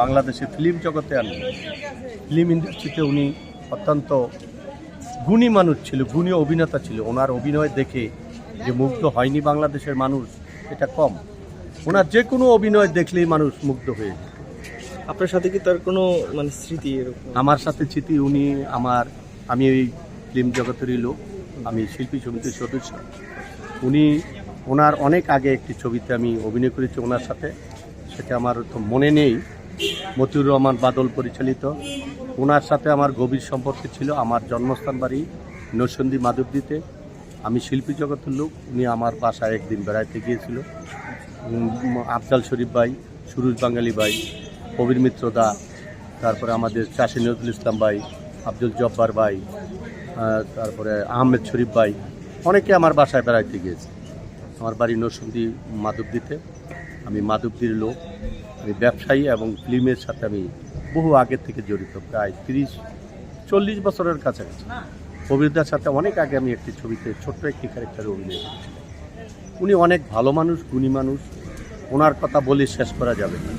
বাংলাদেশে ফিল্ম জগতে আনলেন ফিল্ম ইন্ডাস্ট্রিতে উনি অত্যন্ত গুণী মানুষ ছিল গুণী অভিনেতা ছিল। ওনার অভিনয় দেখে যে মুগ্ধ হয়নি বাংলাদেশের মানুষ এটা কম। ওনার যে কোনো অভিনয় দেখলেই মানুষ মুগ্ধ হয়ে যায়। আপনার সাথে কি তার কোনো মানে স্মৃতি এরকম? আমার সাথে স্মৃতি উনি আমার আমি এই ফিল্ম জগতেরই লোক আমি শিল্পী সমিতির সদস্য। উনি ওনার অনেক আগে একটি ছবিতে আমি অভিনয় করেছি ওনার সাথে। সেটা আমার তো মনে নেই। মতিউর রহমান বাদল পরিচালিত। ওনার সাথে আমার গভীর সম্পর্ক ছিল। আমার জন্মস্থান বাড়ি নরসন্দী মাধবদীতে। আমি শিল্পী জগতের লোক। উনি আমার বাসায় একদিন বেড়াইতে গিয়েছিল। আফজাল শরীফ ভাই, সুরুজ বাঙালি ভাই কবির মিত্র দা, তারপরে আমাদের চাষি নজরুল ইসলাম ভাই আব্দুল জব্বার ভাই তারপরে আহমেদ শরীফ ভাই, অনেকে আমার বাসায় বেড়াইতে গিয়েছে। আমার বাড়ি নরসিংদী মাধবদীতে। আমি মাধবদীর লোক। ব্যবসায়ী এবং ফিল্মের সাথে আমি বহু আগে থেকে জড়িত, প্রায় তিরিশ, চল্লিশ বছরের কাছাকাছি। কবিরদার সাথে অনেক আগে আমি একটি ছবিতে ছোট্ট একটি ক্যারেক্টারে অভিনয় করেছিলাম। উনি অনেক ভালো মানুষ, গুণী মানুষ। ওনার কথা বলে শেষ করা যাবে না।